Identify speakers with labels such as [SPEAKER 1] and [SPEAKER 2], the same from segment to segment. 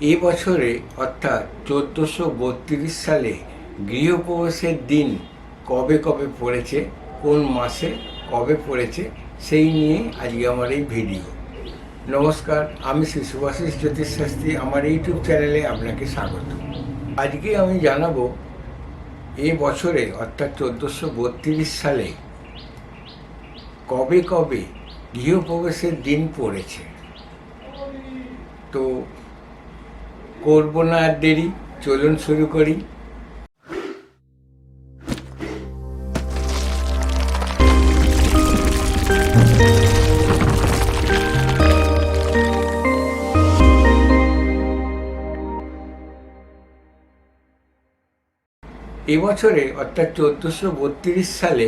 [SPEAKER 1] এ বছরে, অর্থাৎ চোদ্দোশো বত্রিশ সালে গৃহপ্রবেশের দিন কবে কবে পড়েছে, কোন মাসে কবে পড়েছে, সেই নিয়ে আজকে আমার এই ভিডিও। নমস্কার, আমি শ্রী সুভাষিস জ্যোতিষ শাস্ত্রী, আমার ইউটিউব চ্যানেলে আপনাকে স্বাগত। আজকে আমি জানাব, এ বছরে, অর্থাৎ চোদ্দোশো বত্রিশ সালে কবে কবে গৃহপ্রবেশের দিন পড়েছে। তো করব না আর দেরি, চলুন শুরু করি। এবছরে, অর্থাৎ চোদ্দোশো বত্রিশ সালে,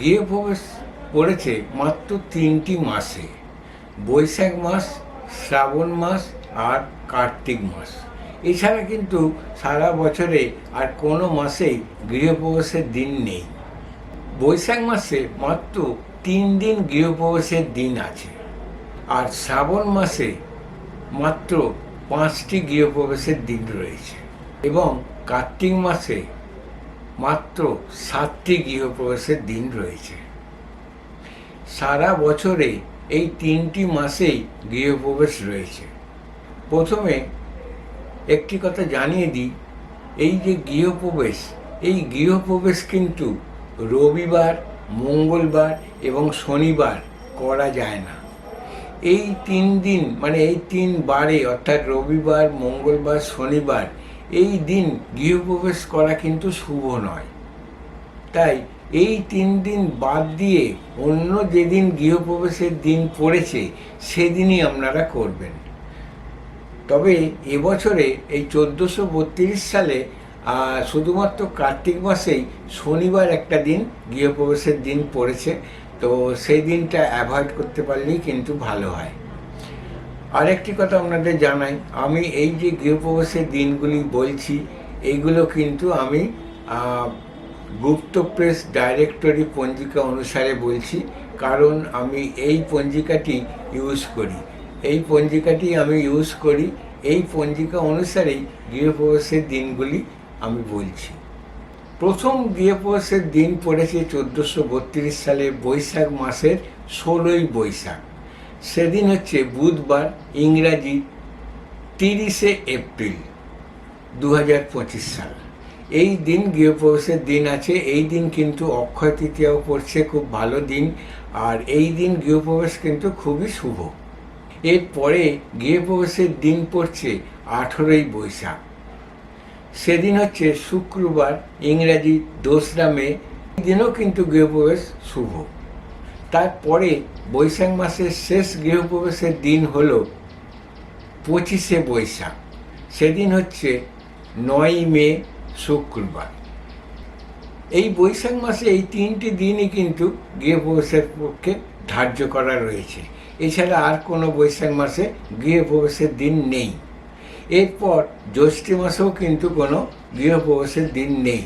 [SPEAKER 1] গৃহপ্রবেশ পড়েছে মাত্র তিনটি মাসে। বৈশাখ মাস, শ্রাবণ মাস আর কার্তিক মাস। এছাড়া কিন্তু সারা বছরে আর কোনো মাসেই গৃহপ্রবেশের দিন নেই। বৈশাখ মাসে মাত্র তিন দিন গৃহপ্রবেশের দিন আছে। আর শ্রাবণ মাসে মাত্র পাঁচটি গৃহপ্রবেশের দিন রয়েছে। এবং কার্তিক মাসে মাত্র সাতটি গৃহপ্রবেশের দিন রয়েছে। সারা বছরে এই তিনটি মাসেই গৃহপ্রবেশ রয়েছে। প্রথমে একটি কথা জানিয়ে দিই, এই যে গৃহপ্রবেশ, এই গৃহপ্রবেশ কিন্তু রবিবার, মঙ্গলবার এবং শনিবার করা যায় না। এই তিন দিন মানে এই তিন বারে, অর্থাৎ রবিবার, মঙ্গলবার, শনিবার, এই দিন গৃহপ্রবেশ করা কিন্তু শুভ নয়। তাই এই তিন দিন বাদ দিয়ে অন্য যেদিন গৃহপ্রবেশের দিন পড়েছে, সেদিনই আপনারা করবেন। তবে এবছরে এই চোদ্দোশো বত্রিশ সালে শুধুমাত্র কার্তিক মাসেই শনিবার একটা দিন, গৃহপ্রবেশের দিন পড়েছে। তো সেই দিনটা অ্যাভয়েড করতে পারলেই কিন্তু ভালো হয়। আরেকটি কথা আপনাদের জানাই, আমি এই যে গৃহপ্রবেশের দিনগুলি বলছি, এইগুলো কিন্তু আমি গুপ্ত প্রেস ডাইরেক্টরি পঞ্জিকা অনুসারে বলছি, কারণ আমি এই পঞ্জিকাটি ইউজ করি। এই পঞ্জিকাটি আমি ইউজ করি। এই পঞ্জিকা অনুসারেই গৃহপ্রবেশের দিনগুলি আমি বলছি। প্রথম গৃহপ্রবেশের দিন পড়েছে চোদ্দোশো বত্রিশ সালে বৈশাখ মাসের ষোলোই বৈশাখ। সেদিন হচ্ছে বুধবার, ইংরাজি তিরিশে এপ্রিল দু হাজার পঁচিশ সাল। এই দিন গৃহপ্রবেশের দিন আছে। এই দিন কিন্তু অক্ষয় তৃতীয়াও পড়ছে। খুব ভালো দিন। আর এই দিন গৃহপ্রবেশ কিন্তু খুবই শুভ। এরপরে গৃহপ্রবেশের দিন পড়ছে আঠেরোই বৈশাখ। সেদিন হচ্ছে শুক্রবার, ইংরাজি দোসরা মে দিনও কিন্তু গৃহপ্রবেশ শুভ। তারপরে বৈশাখ মাসের শেষ গৃহপ্রবেশের দিন হল পঁচিশে বৈশাখ। সেদিন হচ্ছে নয় মে, শুক্রবার। এই বৈশাখ মাসে এই তিনটি দিনই কিন্তু গৃহপ্রবেশের পক্ষে ধার্য করা রয়েছে। এছাড়া আর কোনো বৈশাখ মাসে গৃহপ্রবেশের দিন নেই। এরপর জ্যৈষ্ঠী মাসেও কিন্তু কোনো গৃহপ্রবেশের দিন নেই।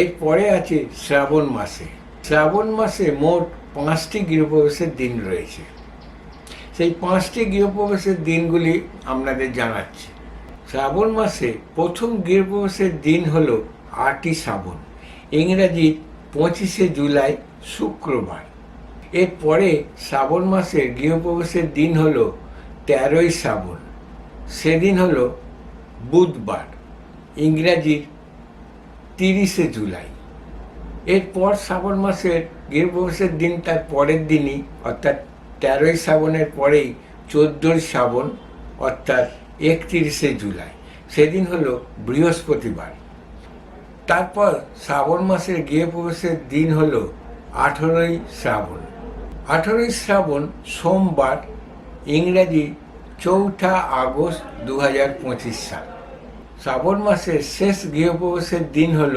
[SPEAKER 1] এরপরে আছে শ্রাবণ মাসে। শ্রাবণ মাসে মোট পাঁচটি গৃহপ্রবেশের দিন রয়েছে। সেই পাঁচটি গৃহপ্রবেশের দিনগুলি আপনাদের জানাচ্ছি। শ্রাবণ মাসে প্রথম গৃহপ্রবেশের দিন হল আটই শ্রাবণ। ইংরাজি পঁচিশে জুলাই শুক্রবার। এরপরে শ্রাবণ মাসের গৃহপ্রবেশের দিন হল তেরোই শ্রাবণ। সেদিন হল বুধবার, ইংরাজি তিরিশে জুলাই। এরপর শ্রাবণ মাসের গৃহপ্রবেশের দিন, তার পরের দিনই, অর্থাৎ তেরোই শ্রাবণের পরেই চোদ্দোই শ্রাবণ, অর্থাৎ একত্রিশে জুলাই। সেদিন হলো বৃহস্পতিবার। তারপর শ্রাবণ মাসের গৃহপ্রবেশের দিন হলো আঠেরোই শ্রাবণ। আঠেরোই শ্রাবণ সোমবার, ইংরাজি চৌঠা আগস্ট দু পঁচিশ সাল। শ্রাবণ মাসের শেষ গৃহপ্রবেশের দিন হল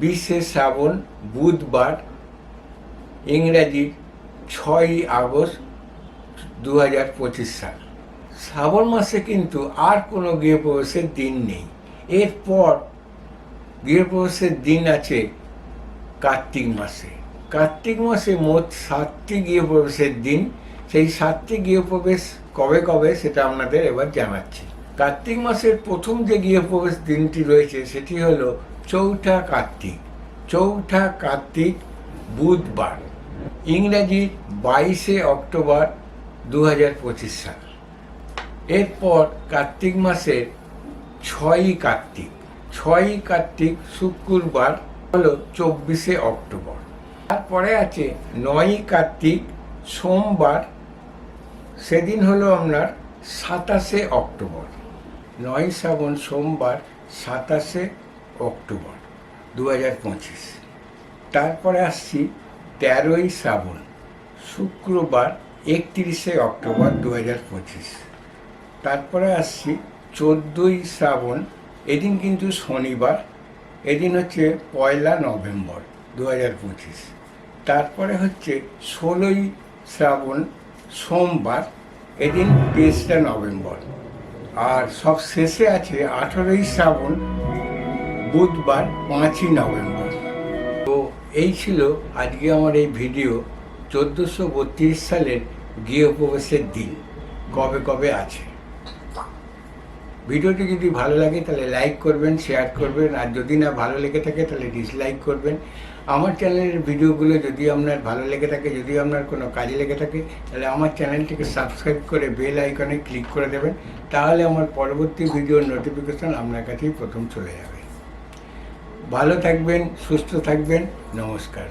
[SPEAKER 1] বিশে শ্রাবণ বুধবার, ইংরাজি ছয়ই আগস্ট দু পঁচিশ সাল। শ্রাবণ মাসে কিন্তু আর কোনো গৃহপ্রবেশের দিন নেই। এরপর গৃহপ্রবেশের দিন আছে কার্তিক মাসে। কার্তিক মাসে মোট সাতটি গৃহপ্রবেশের দিন। সেই সাতটি গৃহপ্রবেশ কবে কবে সেটা আপনাদের এবার জানাচ্ছি। কার্তিক মাসের প্রথম যে গৃহপ্রবেশ দিনটি রয়েছে সেটি হলো চৌঠা কার্তিক। চৌঠা কার্তিক বুধবার, ইংরাজি বাইশে অক্টোবর দু হাজার পঁচিশ সাল। এরপর কার্তিক মাসের ছয়ই কার্তিক। ছয়ই কার্তিক শুক্রবার হলো চব্বিশে অক্টোবর। তারপরে আছে নয়ই কার্তিক, সোমবার, সেদিন হলো আপনার সাতাশে অক্টোবর। নয় শ্রাবণ, সোমবার, সাতাশে অক্টোবর দু হাজার পঁচিশ। তারপরে আসছি তেরোই শ্রাবণ, শুক্রবার, একত্রিশে অক্টোবর দু হাজার পঁচিশ। তারপরে আসছি চোদ্দোই শ্রাবণ, এদিন কিন্তু শনিবার, এদিন হচ্ছে পয়লা নভেম্বর। দু হাজার পঁচিশ। তারপরে হচ্ছে ষোলোই শ্রাবণ, সোমবার, এদিন তেইশটা নভেম্বর। আর সব শেষে আছে আঠেরোই শ্রাবণ, বুধবার, পাঁচই নভেম্বর। তো এই ছিল আজকে আমার এই ভিডিও, চোদ্দোশো বত্রিশ সালের গৃহপ্রবেশের দিন, কবে কবে আছে। ভিডিওটি যদি ভালো লাগে তাহলে লাইক করবেন শেয়ার করবেন, আর যদি না ভালো লেগে থাকে তাহলে ডিসলাইক করবেন। আমার চ্যানেলের ভিডিওগুলো যদি আপনার ভালো লেগে থাকে, যদি আপনার কোনো কাজে লেগে থাকে, তাহলে আমার চ্যানেলটিকে সাবস্ক্রাইব করে বেল আইকনে ক্লিক করে দেবেন, তাহলে আমার পরবর্তী ভিডিওর নোটিফিকেশন আপনার কাছেই প্রথম চলে যাবে। ভালো থাকবেন, সুস্থ থাকবেন, নমস্কার।